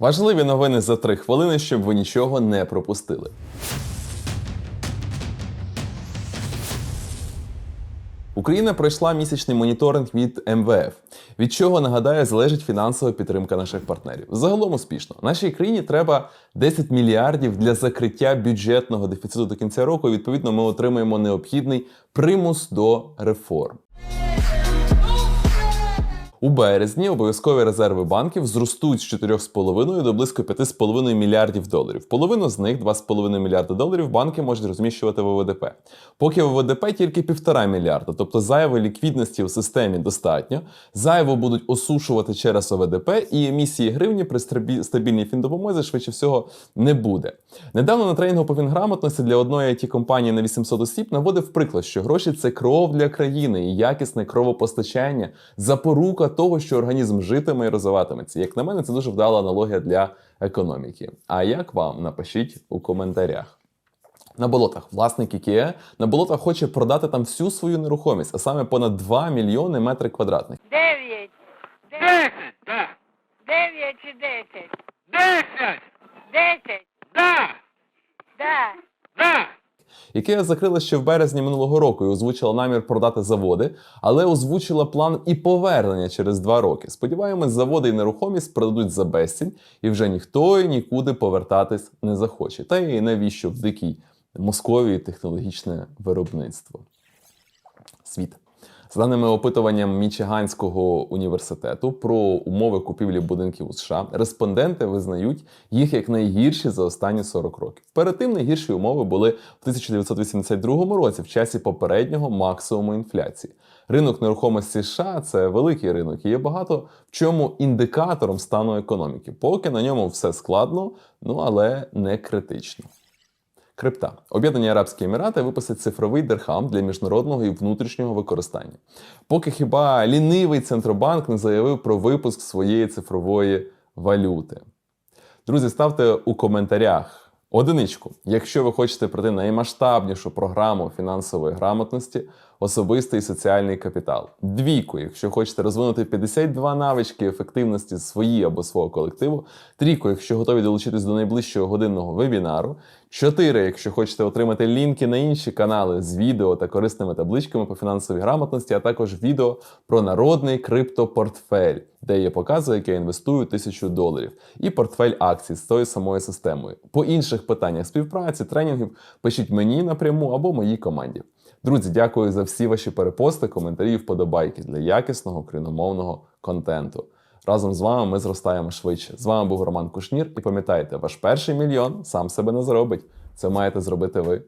Важливі новини за три хвилини, щоб ви нічого не пропустили. Україна пройшла місячний моніторинг від МВФ, від чого нагадаю, залежить фінансова підтримка наших партнерів. Загалом успішно. Нашій країні треба 10 мільярдів для закриття бюджетного дефіциту до кінця року. І, відповідно, ми отримаємо необхідний примус до реформ. У березні обов'язкові резерви банків зростуть з 4,5 до близько 5,5 мільярдів доларів. Половину з них 2,5 мільярда доларів банки можуть розміщувати в ОВДП. Поки в ОВДП тільки 1,5 мільярда, тобто зайвої ліквідності у системі достатньо. Зайво будуть осушувати через ОВДП, і емісії гривні при стабі- стабільній фіндопомозі швидше всього не буде. Недавно на тренінгу по фінграмотності для одної it компанії на 800 осіб наводив приклад, що гроші це кров для країни і якісне кровопостачання, запорука заради того, що організм житиме і розвиватиметься. Як на мене, це дуже вдала аналогія для економіки. А як вам напишіть у коментарях? На болотах власник Ікеа на болотах хоче продати там всю свою нерухомість, а саме понад 2 мільйони метрів квадратних. 9. 10. 9 чи 10. 10. 10. IKEA закрила ще в березні минулого року і озвучила намір продати заводи, але озвучила план і повернення через два роки. Сподіваємось, заводи і нерухомість продадуть за безцінь, і вже ніхто і нікуди повертатись не захоче. Та й навіщо в дикій Московії технологічне виробництво? Світ. За даними опитуванням Мічиганського університету про умови купівлі будинків у США, респонденти визнають їх як найгірші за останні 40 років. Перед тим найгірші умови були в 1982 році, в часі попереднього максимуму інфляції. Ринок нерухомості США це великий ринок, і є багато в чому індикатором стану економіки. Поки на ньому все складно, ну але не критично. Крипта. Об'єднані Арабські Емірати випустять цифровий дирхам для міжнародного і внутрішнього використання. Поки хіба лінивий центробанк не заявив про випуск своєї цифрової валюти. Друзі, ставте у коментарях одиничку, якщо ви хочете пройти наймасштабнішу програму фінансової грамотності, особистий соціальний капітал. Двійку, якщо хочете розвинути 52 навички ефективності свої або свого колективу. Трійку, якщо готові долучитись до найближчого годинного вебінару. Чотири, якщо хочете отримати лінки на інші канали з відео та корисними табличками по фінансовій грамотності, а також відео про народний криптопортфель, де я показую, як я інвестую тисячу доларів, і портфель акцій з тою самою системою. По інших питаннях співпраці, тренінгів пишіть мені напряму або моїй команді. Друзі, дякую за всі ваші перепости, коментарі і вподобайки для якісного україномовного контенту. Разом з вами ми зростаємо швидше. З вами був Роман Кушнір. І пам'ятайте, ваш перший мільйон сам себе не заробить. Це маєте зробити ви.